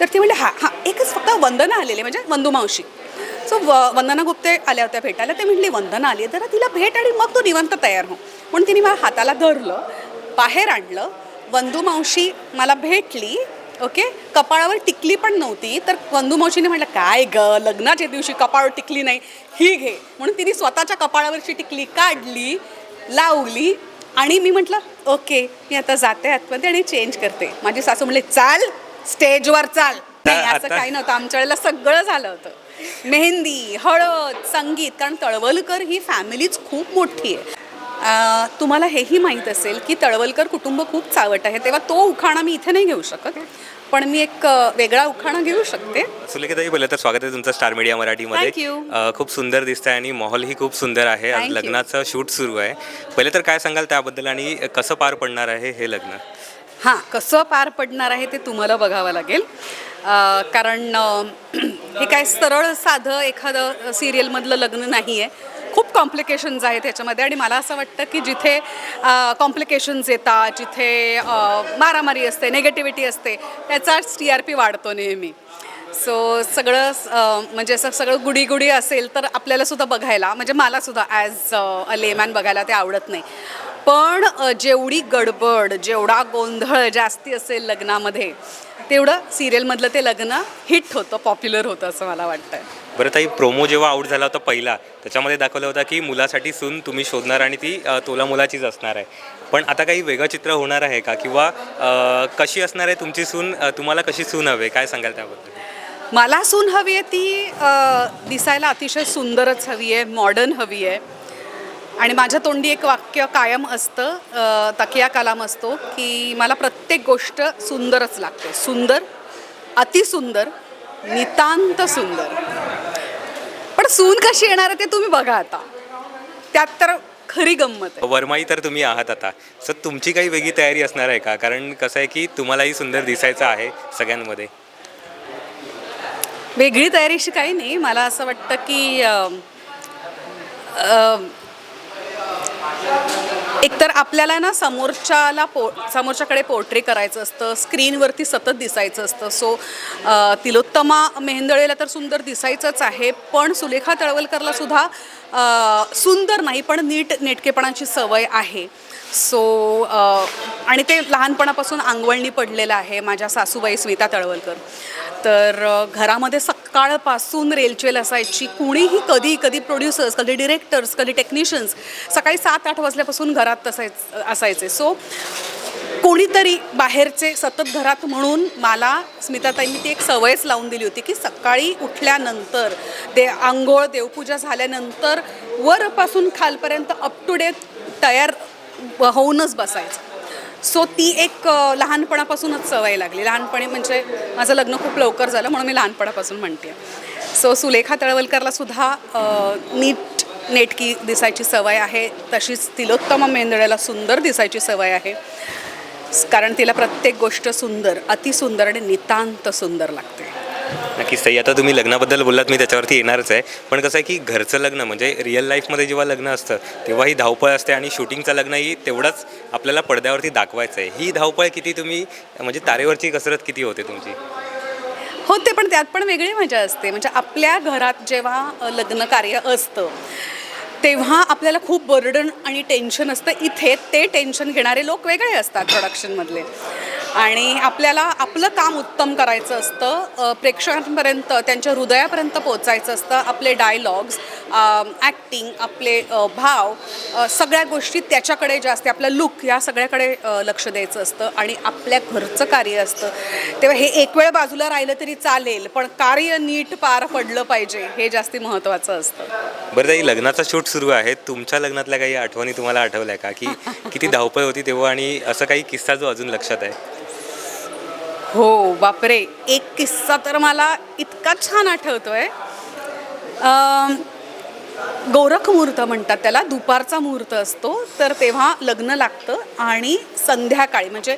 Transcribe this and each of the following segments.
तर ती म्हणले हां हां एकच फक्त वंदना आलेली म्हणजे वंदू मावशी. सो व वंदना गुप्ते आल्या होत्या भेटायला. ते म्हटली वंदना आली आहे जरा तिला भेट आणि मग तो निवंत तयार हो. म्हणून तिने मला हाताला धरलं बाहेर आणलं. वंदू मावशी मला भेटली ओके? कपाळावर टिकली पण नव्हती तर वंदू मावशीने म्हटलं काय ग लग्नाच्या दिवशी कपाळावर टिकली नाही ही घे. म्हणून तिने स्वतःच्या कपाळावरची टिकली काढली लावली आणि मी म्हटलं ओके मी आता जाते आतमध्ये आणि चेंज करते. माझी सासू म्हणले चाल स्टेजवर चाल. नाही असं काही नव्हतं. आमच्या वेळेला सगळं झालं होतं. मेहंदी हळद संगीत कारण तळवलकर ही फॅमिलीच खूप मोठी आहे. तुम्हाला हेही माहीत असेल की तळवलकर कुटुंब खूप चावट आहे. तेव्हा तो उखाणा मी इथे नाही घेऊ शकत पण मी एक वेगळा उखाणा घेऊ शकते. सुलेखाताई पहिलं तर स्वागत आहे तुमचं स्टार मीडिया मराठीमध्ये. खूप सुंदर दिसतंय आणि माहोलही खूप सुंदर आहे. लग्नाचं शूट सुरू आहे. पहिले तर काय सांगाल त्याबद्दल आणि कसं पार पडणार आहे हे लग्न? हां कसं पार पडणार आहे ते तुम्हाला बघावं लागेल. कारण हे काय सरळ साधं एखादं सिरियलमधलं लग्न नाही आहे खूप कॉम्प्लिकेशन्स आहेत ह्याच्यामध्ये आणि मला असं वाटतं की जिथे कॉम्प्लिकेशन्स येतात जिथे मारामारी असते नेगेटिव्हिटी असते त्याचाच टी आर पी वाढतो नेहमी. सो सगळं म्हणजे असं सगळं गुडी गुडी असेल तर आपल्याला सुद्धा बघायला म्हणजे मला सुद्धा ॲज अ लेमॅन बघायला ते आवडत नाही. पण जेवढी गडबड जेवढा गोंधळ जास्ती असेल लग्नामध्ये तेवढं सिरियलमधलं ते लग्न हिट होतं पॉप्युलर होतं असं मला वाटतं बरं ताई प्रोमो जेव्हा आउट झाला होता पहिला त्याच्यामध्ये दाखवलं होतं की मुलासाठी सून तुम्ही शोधणार आणि ती तोला मुलाचीच असणार आहे. पण आता काही वेगळं चित्र होणार आहे का? किंवा कशी असणार आहे तुमची सून? तुम्हाला कशी सून हवे काय सांगाल त्याबद्दल? मला सून हवी आहे ती दिसायला अतिशय सुंदरच हवी आहे मॉडर्न हवी आहे. आणि माझ्या तोंडी एक वाक्य कायम असतं तकिया कलाम असतो की मला प्रत्येक गोष्ट सुंदरच लागते. सुंदर अतिसुंदर नितांत सुंदर. पण सून कशी येणार आहे ते तुम्ही बघा आता. त्यात तर खरी गंमत वरमाई तर तुम्ही आहात आता. सर तुमची काही वेगळी तयारी असणार आहे का? कारण कसं आहे की तुम्हालाही सुंदर दिसायचं आहे सगळ्यांमध्ये. वेगळी तयारीशी काही नाही. मला असं वाटतं की एकतर आपल्याला ना समोरच्याला पो समोरच्याकडे पोर्ट्रे करायचं असतं स्क्रीनवरती सतत दिसायचं असतं. सो तिलोत्तमा मेहंदळेला तर सुंदर दिसायचंच आहे पण सुलेखा तळवलकरला सुद्धा सुंदर नाही पण नीट नेटकेपणाची सवय आहे. सो आणि ते लहानपणापासून अंगवळणी पडलेलं आहे माझ्या सासूबाई स्मिता तळवलकर. तर घरामध्ये सकाळपासून रेलचेल असायची. कुणीही कधी कधी प्रोड्युसर्स कधी डिरेक्टर्स कधी टेक्निशियन्स सकाळी सात आठ वाजल्यापासून घरात असायच असायचे. सो कोणीतरी बाहेरचे सतत घरात म्हणून मला स्मिताताईंनी ती एक सवयच लावून दिली होती की सकाळी उठल्यानंतर ते आंघोळ देवपूजा झाल्यानंतर वरपासून खालपर्यंत अप टू डेट तयार होऊनच बसायचं. सो ती एक लहानपणापासूनच सवय लागली. लहानपणी म्हणजे माझं लग्न खूप लवकर झालं म्हणून मी लहानपणापासून म्हणते. सो सुलेखा तळवलकरला सुद्धा नीट नेटकी दिसायची सवय आहे. तशीच तिलोत्तम मेंदळ्याला सुंदर दिसायची सवय आहे. कारण तिला प्रत्येक गोष्ट सुंदर अतिसुंदर आणि नितांत सुंदर लागते. नक्कीच ताई आता तुम्ही लग्नाबद्दल बोललात मी त्याच्यावरती येणारच आहे. पण कसं आहे की घरचं लग्न म्हणजे रिअल लाईफमध्ये जेव्हा लग्न असतं तेव्हा ही धावपळ असते आणि शूटिंगचं लग्नही तेवढंच आपल्याला पडद्यावरती दाखवायचं आहे. ही धावपळ किती तुम्ही म्हणजे तारेवरची कसरत किती होते तुमची? होते पण त्यात पण वेगळी मजा असते. म्हणजे आपल्या घरात जेव्हा लग्न कार्य असतं तेव्हा आपल्याला खूप बर्डन आणि टेन्शन असतं. इथे ते टेन्शन घेणारे लोक वेगळे असतात प्रोडक्शनमधले आणि आपल्याला आपलं काम उत्तम करायचं असतं. प्रेक्षकांपर्यंत त्यांच्या हृदयापर्यंत पोचायचं असतं. आपले डायलॉग्स ॲक्टिंग आपले भाव सगळ्या गोष्टी त्याच्याकडे जास्त आपला लुक या सगळ्याकडे लक्ष द्यायचं असतं. आणि आपल्या घरचं कार्य असतं. तेव्हा हे एक वेळ बाजूला राहिलं तरी चालेल पण कार्य नीट पार पडलं पाहिजे हे जास्ती महत्त्वाचं असतं. बरं ताई लग्नाचा शूट सुरू आहे. तुमच्या लग्नातल्या काही आठवणी तुम्हाला आठवल्या का? की किती धावपळ होती तेव्हा आणि असं काही किस्सा जो अजून लक्षात आहे? हो बापरे. एक किस्सा तर मला इतका छान आठवतो आहे गोरख मुहूर्त म्हणतात त्याला दुपारचा मुहूर्त असतो. तर तेव्हा लग्न लागतं आणि संध्याकाळी म्हणजे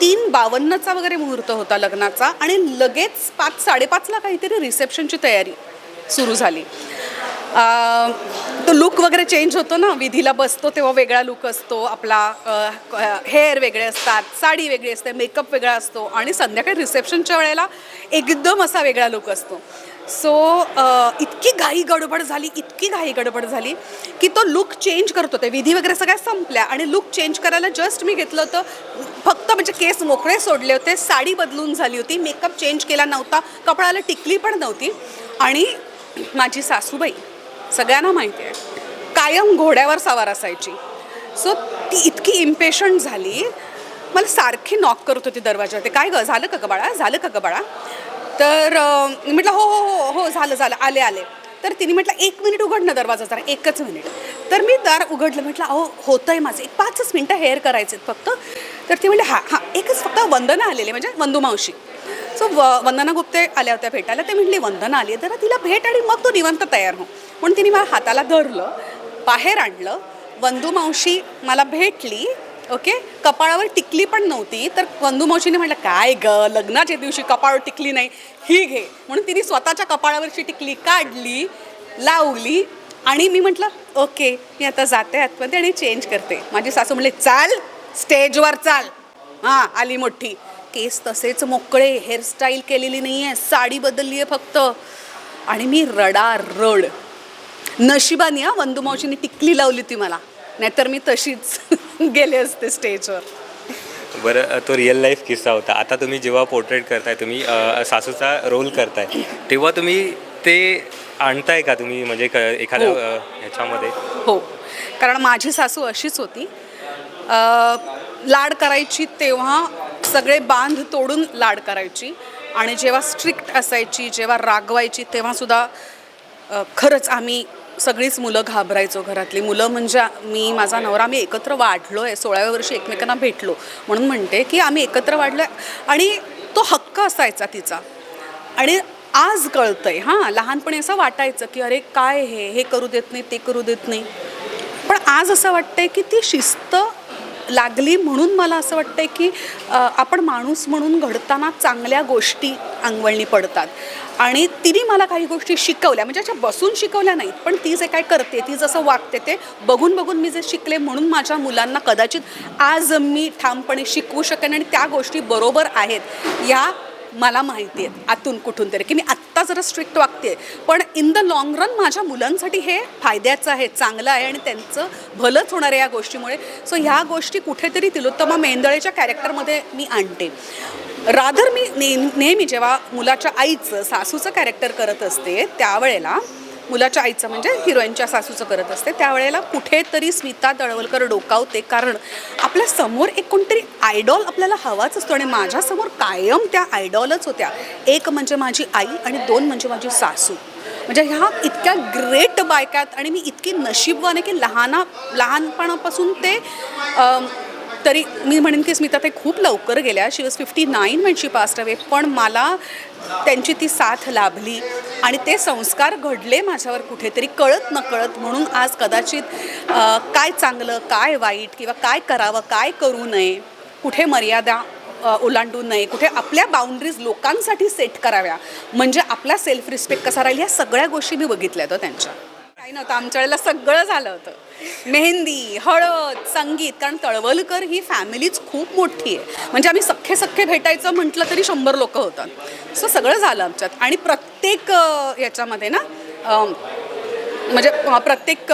तीन बावन्नचा वगैरे मुहूर्त होता लग्नाचा आणि लगेच पाच साडेपाचला काहीतरी रिसेप्शनची तयारी सुरू झाली. तो लुक वगैरे चेंज होतो ना. विधीला बसतो तेव्हा वेगळा लुक असतो. आपला हेअर वेगळे असतात साडी वेगळी असते मेकअप वेगळा असतो आणि संध्याकाळी रिसेप्शनच्या वेळेला एकदम असा वेगळा लुक असतो. सो इतकी घाई गडबड झाली इतकी घाई गडबड झाली की तो लुक चेंज करत. होते विधी वगैरे सगळ्या संपल्या आणि लुक चेंज करायला जस्ट मी घेतलं होतं. फक्त म्हणजे केस मोकळे सोडले होते साडी बदलून झाली होती मेकअप चेंज केला नव्हता कपडाला टिकली पण नव्हती आणि माझी सासूबाई सगळ्यांना माहिती आहे. कायम घोड्यावर सवार असायची. सो ती इतकी इम्पेशंट झाली. मला सारखी नॉक करत होती दरवाजावरती काय गं झालं का ग बाळा? झालं का ग बाळा? तर म्हटलं हो हो हो हो झालं झालं आले आले. तर तिने म्हटलं एक मिनिट उघड ना दरवाजा जरा एकच मिनिट तर मी दार उघडलं म्हटलं अहो होतं आहे माझं. एक पाचच मिनटं हेअर करायचे फक्त. तर ती म्हटलं हां हां एकच फक्त वंदना आलेली म्हणजे वंदू मावशी. सो व वंदना गुप्ते आल्या होत्या भेटायला. ते म्हटली वंदना आली आहे. जरा तिला भेट आणि मग तो निवंत तयार हो. म्हणून तिने मला हाताला धरलं बाहेर आणलं. वंदू मावशी मला भेटली ओके? कपाळावर टिकली पण नव्हती तर वंदू मावशीने म्हटलं काय ग लग्नाच्या दिवशी कपाळ टिकली नाही ही घे. म्हणून तिने स्वतःच्या कपाळावरची टिकली काढली लावली आणि मी म्हटलं ओके मी आता जाते आतमध्ये आणि चेंज करते. माझी सासू म्हणले चाल स्टेजवर चाल. हां आली मोठी. केस तसेच मोकळे हेअरस्टाईल केलेली नाही आहे साडी बदलली आहे फक्त. आणि मी रडा रड नशिबाने हा वंदू मावशीने टिकली लावली ती मला. नाहीतर मी तशीच गेले असते स्टेजवर. बरं तो रिअल लाईफ किस्सा होता. आता तुम्ही जेव्हा पोर्ट्रेट करताय तुम्ही अ, सासूचा रोल करताय तेव्हा तुम्ही ते आणताय का तुम्ही? म्हणजे क- एखाद्या हो. अ, ह्याच्यामध्ये? हो. कारण माझी सासू अशीच होती. अ, लाड करायची तेव्हा सगळे बांध तोडून लाड करायची आणि जेव्हा स्ट्रिक्ट असायची जेव्हा रागवायची तेव्हासुद्धा अ, खरंच आम्ही सगळीच मुलं घाबरायचो घरातली. मुलं म्हणजे मी माझा नवरा आम्ही एकत्र वाढलो आहे सोळाव्या वर्षी एकमेकांना भेटलो. म्हणून म्हणते की आम्ही एकत्र वाढलो आहे आणि तो हक्क असायचा तिचा. आणि आज कळतं आहे हां लहानपणी असं वाटायचं की अरे काय हे? हे करू देत नाही ते करू देत नाही. पण आज असं वाटतंय की ती शिस्त लागली म्हणून मला असं वाटतंय की आपण माणूस म्हणून घडताना चांगल्या गोष्टी अंगवळणी पडतात. आणि तिने मला काही गोष्टी शिकवल्या म्हणजे अशा बसून शिकवल्या नाहीत पण ती जे काय करते ती जसं वागते ते बघून बघून मी जे शिकले म्हणून माझ्या मुलांना कदाचित आज मी ठामपणे शिकवू शकेन आणि त्या गोष्टी बरोबर आहेत या मला माहिती आहे आतून कुठून तरी. की मी आत्ता जरा स्ट्रिक्ट वागते पण इन द लाँग रन माझ्या मुलांसाठी हे फायद्याचं आहे चांगलं आहे आणि त्यांचं भलंच होणार आहे या गोष्टीमुळे. सो ह्या गोष्टी कुठेतरी तिलोत्तमा मेंदळेच्या कॅरेक्टरमध्ये मी आणते. रादर मी नेहमी नेहमी जेव्हा मुलाच्या आईचं सासूचं कॅरेक्टर करत असते त्यावेळेला मुलाच्या आईचं म्हणजे हिरोईनच्या सासूचं करत असते त्यावेळेला कुठेतरी स्मिता तळवलकर डोकावते. कारण आपल्यासमोर एक कोणतरी आयडॉल आपल्याला हवाच असतो आणि माझ्यासमोर कायम त्या आयडॉलच होत्या. एक म्हणजे माझी आई आणि दोन म्हणजे माझी सासू. म्हणजे ह्या इतक्या ग्रेट बायकात आणि मी इतकी नशीबवान आहे की लहाना लहानपणापासून ते तरी मी म्हणेन की स्मिता ते खूप लवकर गेल्या. She was fifty nine when she passed away पण मला त्यांची ती साथ लाभली आणि ते संस्कार घडले माझ्यावर कुठेतरी कळत न कळत म्हणून आज कदाचित काय चांगलं काय वाईट किंवा काय करावं काय करू नये कुठे मर्यादा ओलांडू नये कुठे आपल्या बाउंड्रीज लोकांसाठी सेट कराव्या म्हणजे आपला सेल्फ रिस्पेक्ट कसा राहील ह्या सगळ्या गोष्टी मी बघितल्या होत्या त्यांच्या. काही नव्हतं आमच्या वेळेला सगळं झालं होतं. मेहंदी हळद संगीत कारण तळवलकर ही फॅमिलीच खूप मोठी आहे. म्हणजे आम्ही सख्खे सख्खे भेटायचं म्हटलं तरी शंभर लोक होतात. सो सगळं झालं आमच्यात. आणि प्रत्येक याच्यामध्ये ना म्हणजे प्रत्येक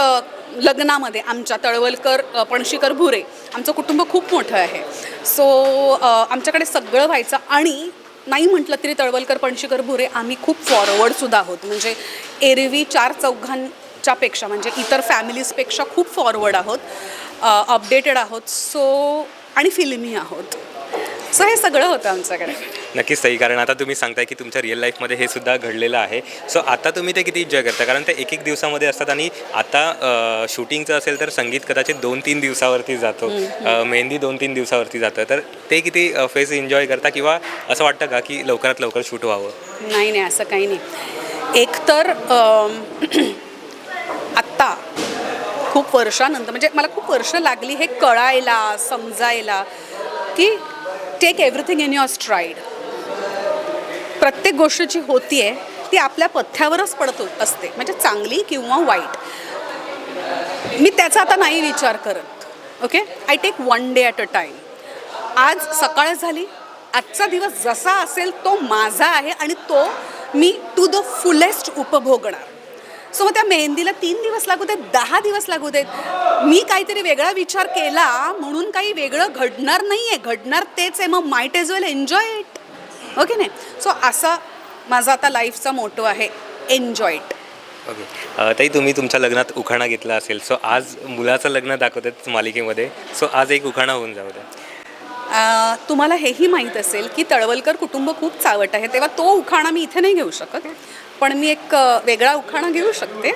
लग्नामध्ये आमच्या तळवलकर पणशीकर भुरे आमचं कुटुंब खूप मोठं आहे. सो आमच्याकडे सगळं व्हायचं आणि नाही म्हटलं तरी तळवलकर पणशीकर भुरे आम्ही खूप फॉरवर्डसुद्धा आहोत. म्हणजे एरवी चार चौघां पेक्षा म्हणजे इतर फॅमिलीजपेक्षा खूप फॉरवर्ड आहोत अपडेटेड आहोत सो आणि फिल्मी आहोत. सो हे सगळं होतं आमच्याकडे. नक्कीच सही कारण आता तुम्ही सांगताय की तुमच्या रिअल लाईफमध्ये हे सुद्धा घडलेलं आहे. सो आता तुम्ही ते किती एन्जॉय करता? कारण ते एक एक दिवसामध्ये असतात आणि आता शूटिंगचं असेल तर संगीत कदाचित दोन तीन दिवसावरती जातो. मेहंदी दोन तीन दिवसावरती जातं तर ते किती फेस एन्जॉय करता किंवा असं वाटतं का की लवकरात लवकर शूट व्हावं? नाही नाही असं काही नाही. एकतर खूप वर्षानंतर म्हणजे मला खूप वर्ष लागली हे कळायला समजायला की take everything in your stride प्रत्येक गोष्ट जी होती आहे ती आपल्या पथ्यावरच पडत हो- असते म्हणजे चांगली किंवा वाईट. मी त्याचा आता नाही विचार करत okay? I take one day at a time आज सकाळ झाली आजचा दिवस जसा असेल तो माझा आहे आणि तो मी टू द फुलेस्ट उपभोगणार. सो मग त्या मेहंदीला तीन दिवस लागू देत दहा दिवस लागू देत. मी काहीतरी वेगळा विचार केला म्हणून काही वेगळं घडणार नाही आहे घडणार तेच आहे मग might as well enjoy it okay नाही? सो असा माझा आता लाईफचा मोटो आहे एन्जॉय इट ओके ताई तुम्ही तुमच्या लग्नात उखाणा घेतला असेल. सो आज मुलाचं लग्न दाखवतात मालिकेमध्ये. सो आज एक उखाणा होऊन जाऊ द्या. तुम्हाला हेही माहीत असेल की तळवलकर कुटुंब खूप चावट आहे तेव्हा तो उखाणा मी इथे नाही घेऊ शकत. पण मी एक वेगळा उखाणा घेऊ शकते.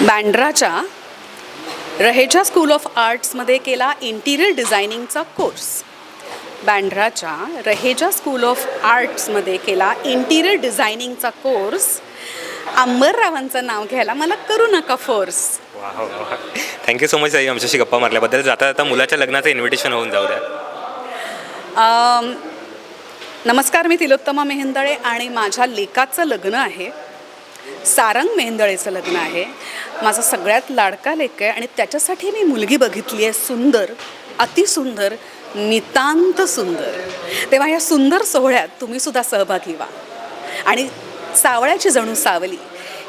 बँड्राच्या रहेजा स्कूल ऑफ आर्ट्समध्ये केला इंटिरियर डिझायनिंगचा कोर्स. बँड्राच्या रहेजा स्कूल ऑफ आर्ट्समध्ये केला इंटिरियर डिझायनिंगचा कोर्स. अंबररावांचं नाव घ्यायला मला करू नका फोर्स. थँक्यू सो मच ताई आमच्याशी गप्पा मारल्याबद्दल. जाता जाता मुलाच्या लग्नाचं इन्व्हिटेशन होऊन जाऊ द्या. नमस्कार मी तिलोत्तमा मेहेंदळे आणि माझ्या लेकाचं लग्न आहे. सारंग मेहेंदळेचं लग्न आहे. माझा सगळ्यात लाडका लेक आहे आणि त्याच्यासाठी मी मुलगी बघितली आहे सुंदर अतिसुंदर नितांत सुंदर. तेव्हा या सुंदर सोहळ्यात तुम्हीसुद्धा सहभागी व्हा. आणि सावळ्याची जणू सावली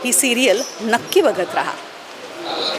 ही सिरियल नक्की बघत राहा.